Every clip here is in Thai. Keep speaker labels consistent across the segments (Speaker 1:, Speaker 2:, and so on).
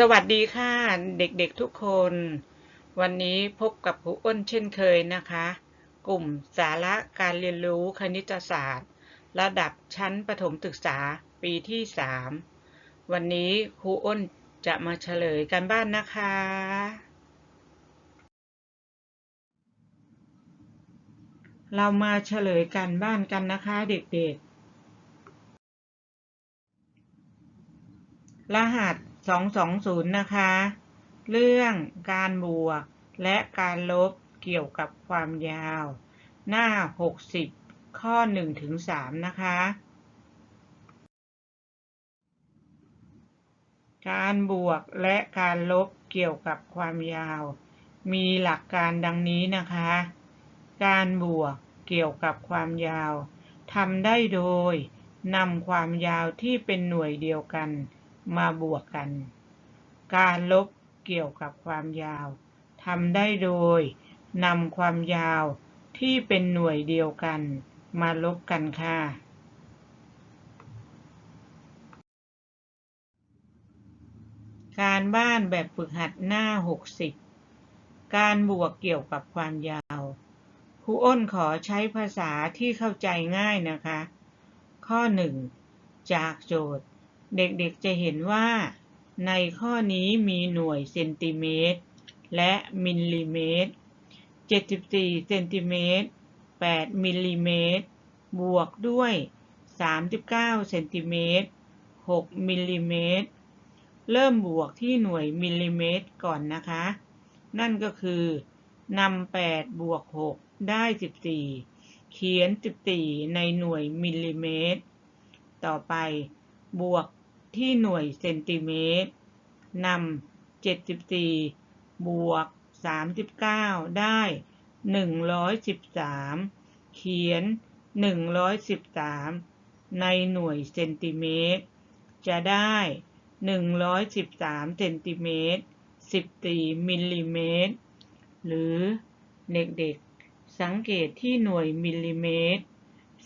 Speaker 1: สวัสดีค่ะเด็กๆทุกคน วันนี้พบกับครูอ้นเช่นเคยนะคะ กลุ่มสาระการเรียนรู้คณิตศาสตร์ ระดับชั้นประถมศึกษาปีที่ 3 วันนี้ครูอ้นจะมาเฉลยกันบ้านนะคะ เรามาเฉลยกันบ้านกันนะคะเด็กๆ รหัส 220 นะคะ เรื่องการบวกและการลบเกี่ยวกับความยาว หน้า 60 ข้อ1ถึง3นะคะ การบวกและการลบเกี่ยวกับความยาว มีหลักการดังนี้นะคะ การบวกเกี่ยวกับความยาวทำได้โดยนำความยาวที่เป็นหน่วยเดียวกัน มาบวกกัน การลบเกี่ยวกับความยาวทำได้โดยนำความยาวที่เป็นหน่วยเดียวกัน มาลบกันค่ะ การบ้านแบบฝึกหัดหน้า 60 การบวกเกี่ยวกับความยาวครูอ้นขอใช้ภาษาที่เข้าใจง่ายนะคะ ข้อ 1 จากโจทย์ เด็กๆจะเห็นว่า ในข้อนี้มีหน่วยเซนติเมตร และมิลลิเมตร 74 เซนติเมตร 8 มิลลิเมตร บวกด้วย 39 เซนติเมตร 6 มิลลิเมตร เริ่มบวกที่หน่วยมิลลิเมตรก่อนนะคะ นั่นก็คือนำ8บวก 6 ได้ 14 เขียน 14 ในหน่วยมิลลิเมตร ต่อไปบวก ที่หน่วยเซนติเมตรนำ74 บวก 39 ได้ 113 เขียน 113 ในหน่วยเซนติเมตร จะได้ 113 เซนติเมตร 14 มิลลิเมตร หรือเด็กๆ สังเกตที่หน่วยมิลลิเมตร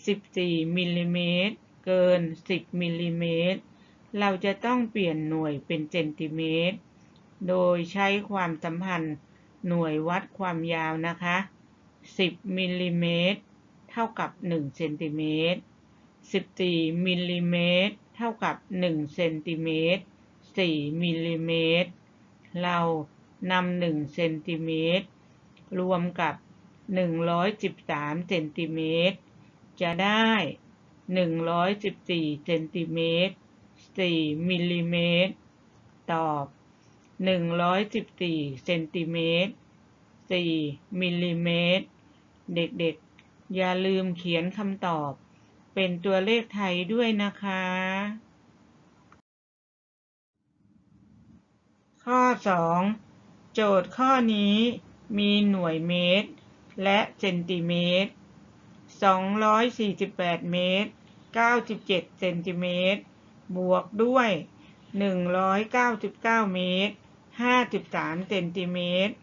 Speaker 1: 14 มิลลิเมตร เกิน 10 มิลลิเมตร เราจะต้องเปลี่ยนหน่วยเป็นเซนติเมตร โดยใช้ความสัมพันธ์หน่วยวัดความยาวนะคะ 10 มิลลิเมตร เท่ากับ 1 เซนติเมตร 14 มิลลิเมตร เท่ากับ 1 เซนติเมตร 4 มิลลิเมตร เรานำ1เซนติเมตร รวมกับ 113 เซนติเมตร จะได้ 114 เซนติเมตร 4มิลลิเมตร ตอบ114เซนติเมตร4มิลลิเมตร เด็กๆ อย่าลืมเขียนคำตอบ เป็นตัวเลขไทยด้วยนะคะ ข้อ 2 โจทย์ข้อนี้มีหน่วยเมตร และเซนติเมตร 248 เมตร 97 เซนติเมตร บวกด้วย 199 เมตร 53 เซนติเมตร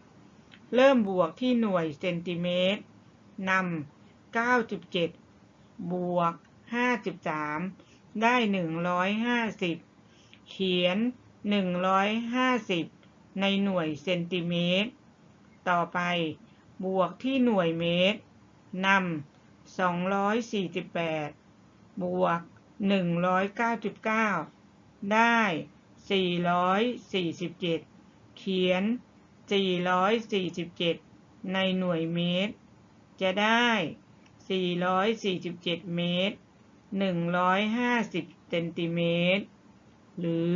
Speaker 1: เริ่มบวกที่หน่วยเซนติเมตรนำ97 บวก 53 ได้ 150 เขียน 150 ในหน่วยเซนติเมตร ต่อไปบวกที่หน่วยเมตรนำ248 บวก 199ได้447เขียน447ในหน่วยเมตร จะได้447เมตร150เซนติเมตร หรือ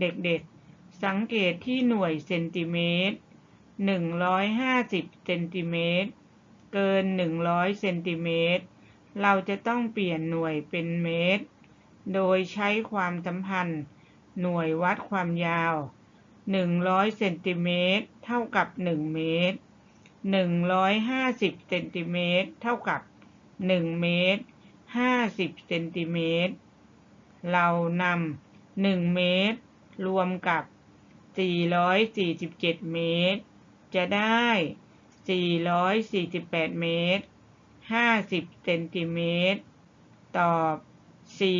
Speaker 1: เด็กๆ สังเกตที่หน่วยเซนติเมตร150เซนติเมตร เกิน100เซนติเมตร เราจะต้องเปลี่ยนหน่วยเป็นเมตร โดยใช้ความสัมพันธ์ หน่วยวัดความยาว 100เซนติเมตรเท่ากับ 1 เมตร 150เซนติเมตรเท่ากับ 1 เมตร 50เซนติเมตร เรานำ1เมตร รวมกับ 447 เมตร จะได้ 448 เมตร 50เซนติเมตร ตอบ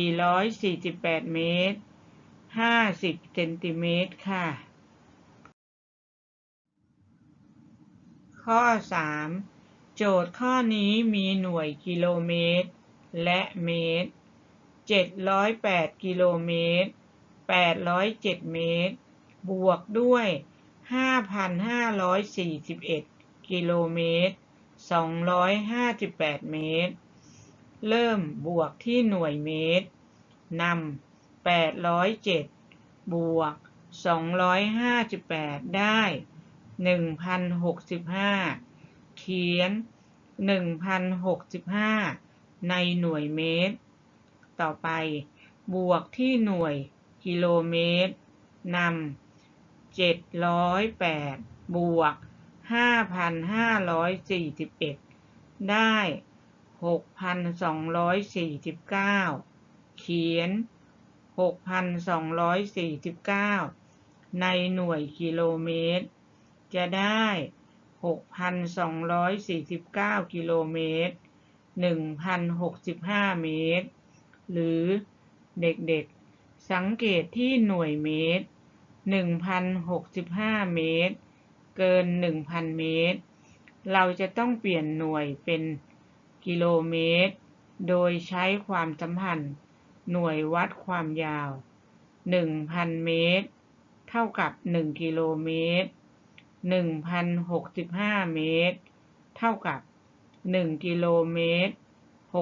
Speaker 1: 448เมตร50เซนติเมตรค่ะ ข้อ3โจทย์ข้อนี้มีหน่วยกิโลเมตร และเมตร708กิโลเมตร807เมตร บวกด้วย5,541กิโลเมตร 258 เมตร เริ่มบวกที่หน่วยเมตรนำ807 บวก 258 ได้ 1,065 เขียน 1,065 ในหน่วยเมตร ต่อไป บวกที่หน่วยกิโลเมตรนำ708 บวก 5,541ได้6,249เขียน6,249ในหน่วยกิโลเมตร จะได้6,249กิโลเมตร1,065เมตร หรือเด็กๆสังเกตที่หน่วยเมตร1,065เมตร เกิน 1,000 เมตร เราจะต้องเปลี่ยนหน่วยเป็นกิโลเมตร โดยใช้ความสัมพันธ์ หน่วยวัดความยาว 1,000 เมตร เท่ากับ 1 กิโลเมตร 1,065 เมตร เท่ากับ 1 กิโลเมตร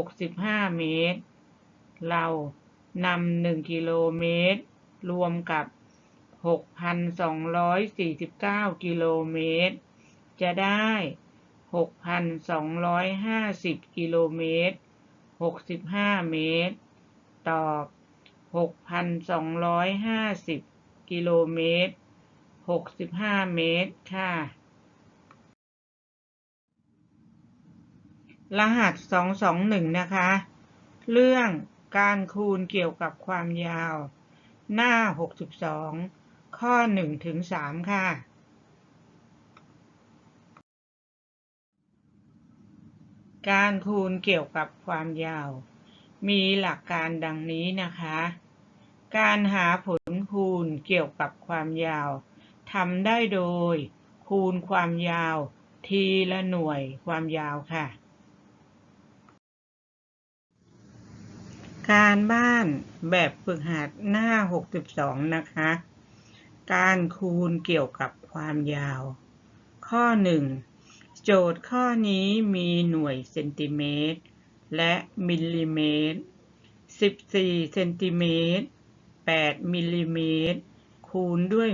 Speaker 1: 65 เมตร เรานำ1กิโลเมตร รวมกับ 6,249 กิโลเมตร จะได้ 6,250 กิโลเมตร 65 เมตร ตอบ 6,250 กิโลเมตร 65 เมตร ค่ะ รหัส 221 นะคะ เรื่องการคูณเกี่ยวกับความยาว หน้า 62 ข้อ1ถึง3ค่ะ การคูณเกี่ยวกับความยาว มีหลักการดังนี้นะคะ การหาผลคูณเกี่ยวกับความยาวทำได้โดย คูณความยาว ทีละหน่วยความยาวค่ะ การบ้านแบบฝึกหัดหน้า 62 นะคะ การคูณเกี่ยวกับความยาว ข้อ 1 โจทย์ข้อนี้มีหน่วยเซนติเมตร และมิลลิเมตร 14 เซนติเมตร 8 มิลลิเมตร คูณด้วย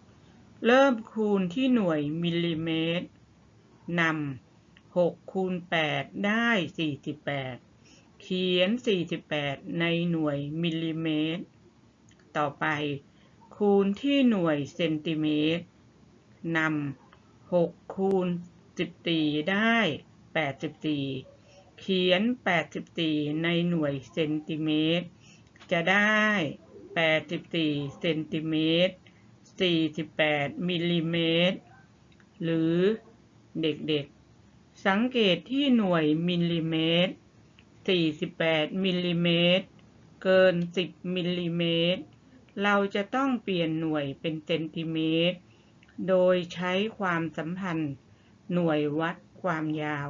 Speaker 1: 6 เริ่มคูณที่หน่วยมิลลิเมตรนำ6คูณ 8 ได้ 48 เขียน 48 ในหน่วยมิลลิเมตร ต่อไป คูณที่หน่วยเซนติเมตรนำ6คูณ14 ได้ 84 เขียน 84 ในหน่วยเซนติเมตร จะได้ 84 เซนติเมตร 48 มิลลิเมตร หรือเด็กๆ สังเกตที่หน่วยมิลลิเมตร 48 มิลลิเมตร เกิน 10 มิลลิเมตร เราจะต้องเปลี่ยนหน่วยเป็นเซนติเมตร โดยใช้ความสัมพันธ์ หน่วยวัดความยาว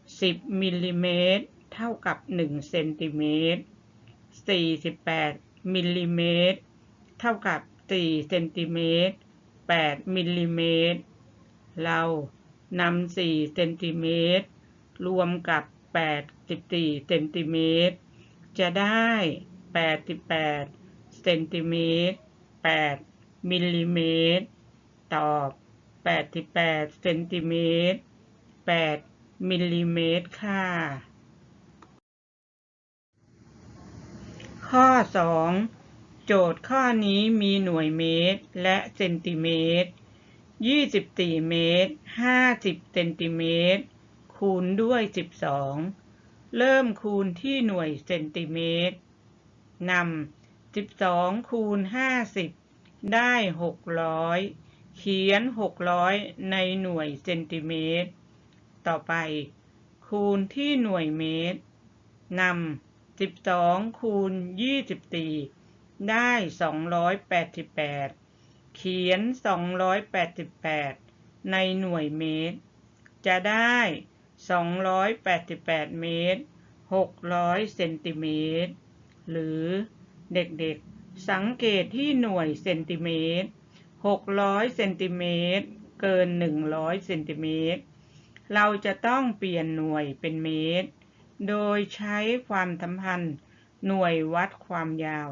Speaker 1: 10 มิลลิเมตร เท่ากับ 1 เซนติเมตร 48 มิลลิเมตร เท่ากับ 4 เซนติเมตร 8 มิลลิเมตร เรานำ 4 เซนติเมตร รวมกับ 84 เซนติเมตร จะได้ 88 เซนติเมตร8มิลลิเมตร ตอบ 88เซนติเมตร8มิลลิเมตรค่ะ ข้อ 2 โจทย์ข้อนี้มีหน่วยเมตรและเซนติเมตร 24 เมตร 50 เซนติเมตร คูณด้วย 12 เริ่มคูณที่หน่วยเซนติเมตรนำ 12คูณ50ได้600เขียน600ในหน่วยเซนติเมตร ต่อไป คูณที่หน่วยเมตรนำ12คูณ24ได้288เขียน288ในหน่วยเมตร จะได้288เมตร600เซนติเมตรหรือ เด็กๆ สังเกตที่หน่วยเซนติเมตร 600 เซนติเมตร เกิน 100 เซนติเมตร เราจะต้องเปลี่ยนหน่วยเป็นเมตร โดยใช้ความสัมพันธ์หน่วยวัดความยาว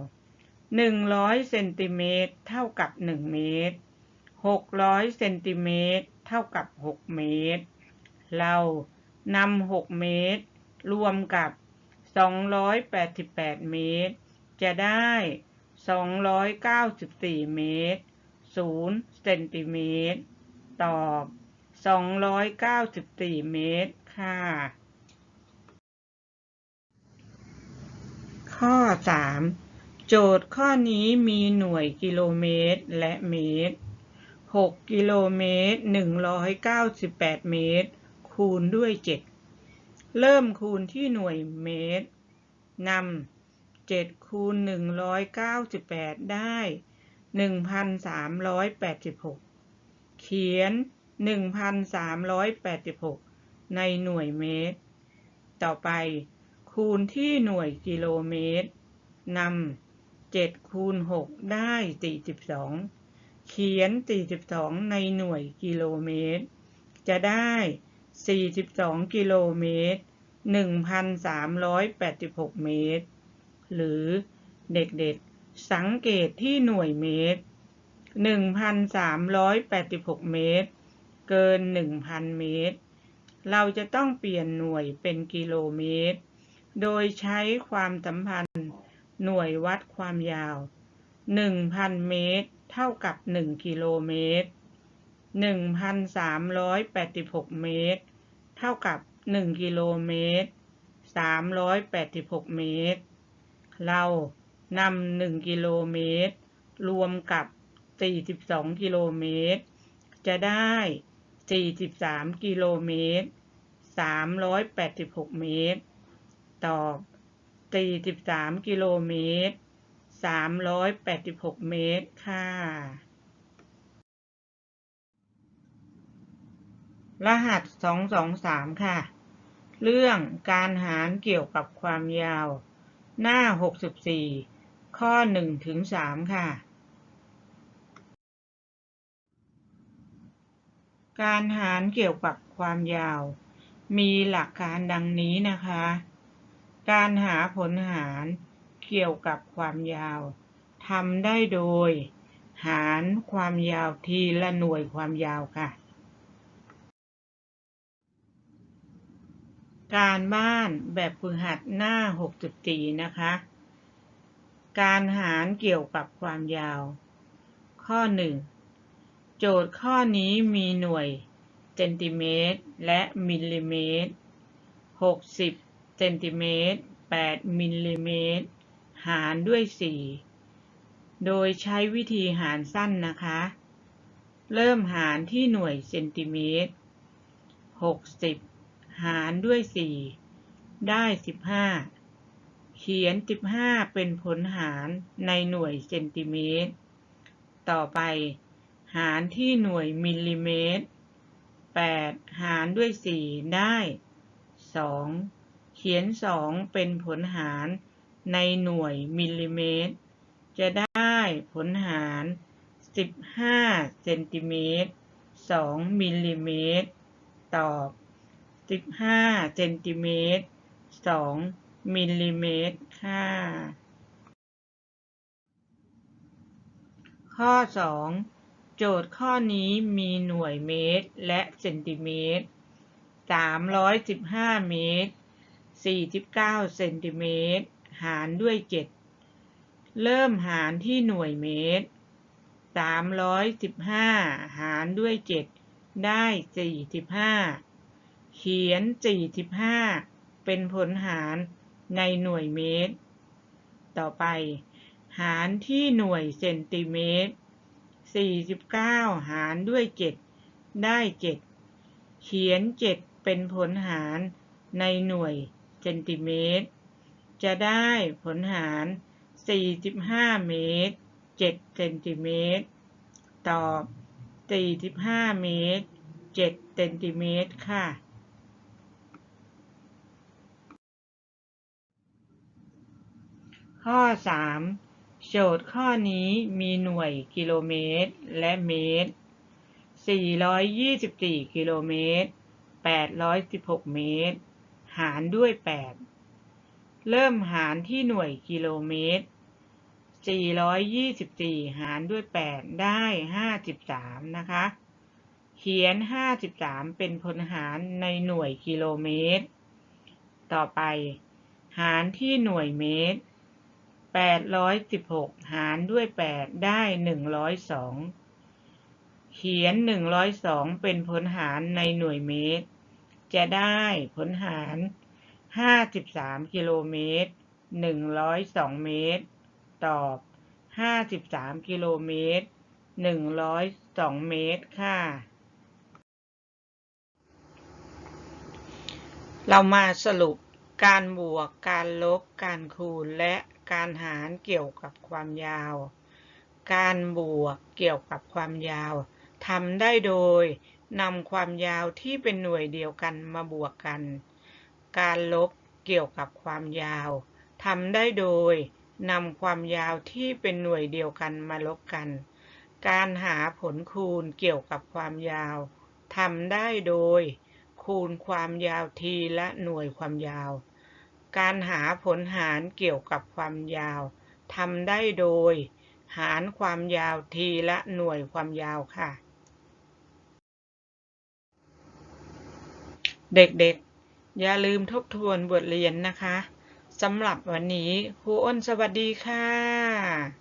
Speaker 1: 100 เซนติเมตรเท่ากับ 1 เมตร 600 เซนติเมตรเท่ากับ 6 เมตร เรานำ 6 เมตร รวมกับ 288 เมตร จะได้ 294 เมตร 0 เซนติเมตร ตอบ 294 เมตร ค่ะ ข้อ 3 โจทย์ข้อนี้มีหน่วยกิโลเมตรและเมตร 6 กิโลเมตร 198 เมตร คูณด้วย 7 เริ่มคูณที่หน่วยเมตรนำ 7คูณ198 ได้ 1,386 เขียน 1,386 ในหน่วยเมตร ต่อไป คูณที่หน่วยกิโลเมตรนำ7คูณ6 ได้ 42 เขียน 42 ในหน่วยกิโลเมตร จะได้ 42 กิโลเมตร 1,386 เมตร หรือเด็กๆ สังเกตที่หน่วยเมตร 1,386 เมตร เกิน 1,000 เมตร เราจะต้องเปลี่ยนหน่วยเป็นกิโลเมตร โดยใช้ความสัมพันธ์หน่วยวัดความยาว 1,000 เมตร เท่ากับ 1 กิโลเมตร 1,386 เมตร เท่ากับ 1 กิโลเมตร 386 เมตร เรานำ1กิโลเมตร รวมกับ42กิโลเมตร จะได้43กิโลเมตร386เมตร ตอบ43กิโลเมตร386เมตร ค่ะ รหัส223ค่ะ เรื่องการหารเกี่ยวกับความยาว หน้า 64 ข้อ1ถึง3ค่ะ การหารเกี่ยวกับความยาว มีหลักการดังนี้นะคะ การหาผลหารเกี่ยวกับความยาวทำได้โดย หารความยาวทีละหน่วยความยาวค่ะ การบ้านแบบฝึกหัดหน้า 64 นะคะ การหารเกี่ยวกับความยาว ข้อ 1 โจทย์ข้อนี้มีหน่วย เซนติเมตร และมิลลิเมตร 60 เซนติเมตร 8 มิลลิเมตร หารด้วย 4 โดยใช้วิธีหารสั้นนะคะ เริ่มหารที่หน่วยเซนติเมตร 60 หารด้วย4ได้15เขียน15เป็นผลหารในหน่วยเซนติเมตร ต่อไป หารที่หน่วยมิลลิเมตร8หารด้วย4ได้2เขียน2เป็นผลหารในหน่วยมิลลิเมตร จะได้ผลหาร15เซนติเมตร2มิลลิเมตรตอบ 15เซนติเมตร2มิลลิเมตรค่ะ ข้อ 2 โจทย์ข้อนี้มีหน่วยเมตรและเซนติเมตร 315 เมตร 49 เซนติเมตร หารด้วย 7 เริ่มหารที่หน่วยเมตร 315 หารด้วย 7 ได้ 45 เขียน 45 เป็นผลหารในหน่วยเมตร ต่อไป หารที่หน่วยเซนติเมตร 49 หารด้วย 7 ได้ 7 เขียน 7 เป็นผลหารในหน่วยเซนติเมตร จะได้ผลหาร 45 เมตร 7 เซนติเมตร ตอบ 45 เมตร 7 เซนติเมตรค่ะ ข้อ 3 โจทย์ข้อนี้มีหน่วยกิโลเมตร และเมตร 424 กิโลเมตร 816 เมตร หารด้วย 8 เริ่มหารที่หน่วยกิโลเมตร 424 หารด้วย 8 ได้ 53 นะคะ เขียน 53 เป็นพลหารในหน่วยกิโลเมตร ต่อไป หารที่หน่วยเมตร 816หารด้วย8ได้102เขียน102เป็นพลหารในหน่วยเมตร จะได้ผลหาร53กิโลเมตร102เมตร ตอบ53กิโลเมตร102เมตรค่ะ เรามาสรุปการบวก การลบ การคูณ และ การหารเกี่ยวกับความยาว การบวกเกี่ยวกับความยาวทำได้โดยนำความยาวที่เป็นหน่วยเดียวกันมาบวกกัน การลบเกี่ยวกับความยาวทำได้โดยนำความยาวที่เป็นหน่วยเดียวกันมาลบกัน การหาผลคูณเกี่ยวกับความยาวทำได้โดย คูณความยาวทีละหน่วยความยาว การหาผลหารเกี่ยวกับความยาวทำได้โดย หารความยาวทีละหน่วยความยาวค่ะ เด็กๆ อย่าลืมทบทวนบทเรียนนะคะสำหรับวันนี้ครูอ้นสวัสดีค่ะ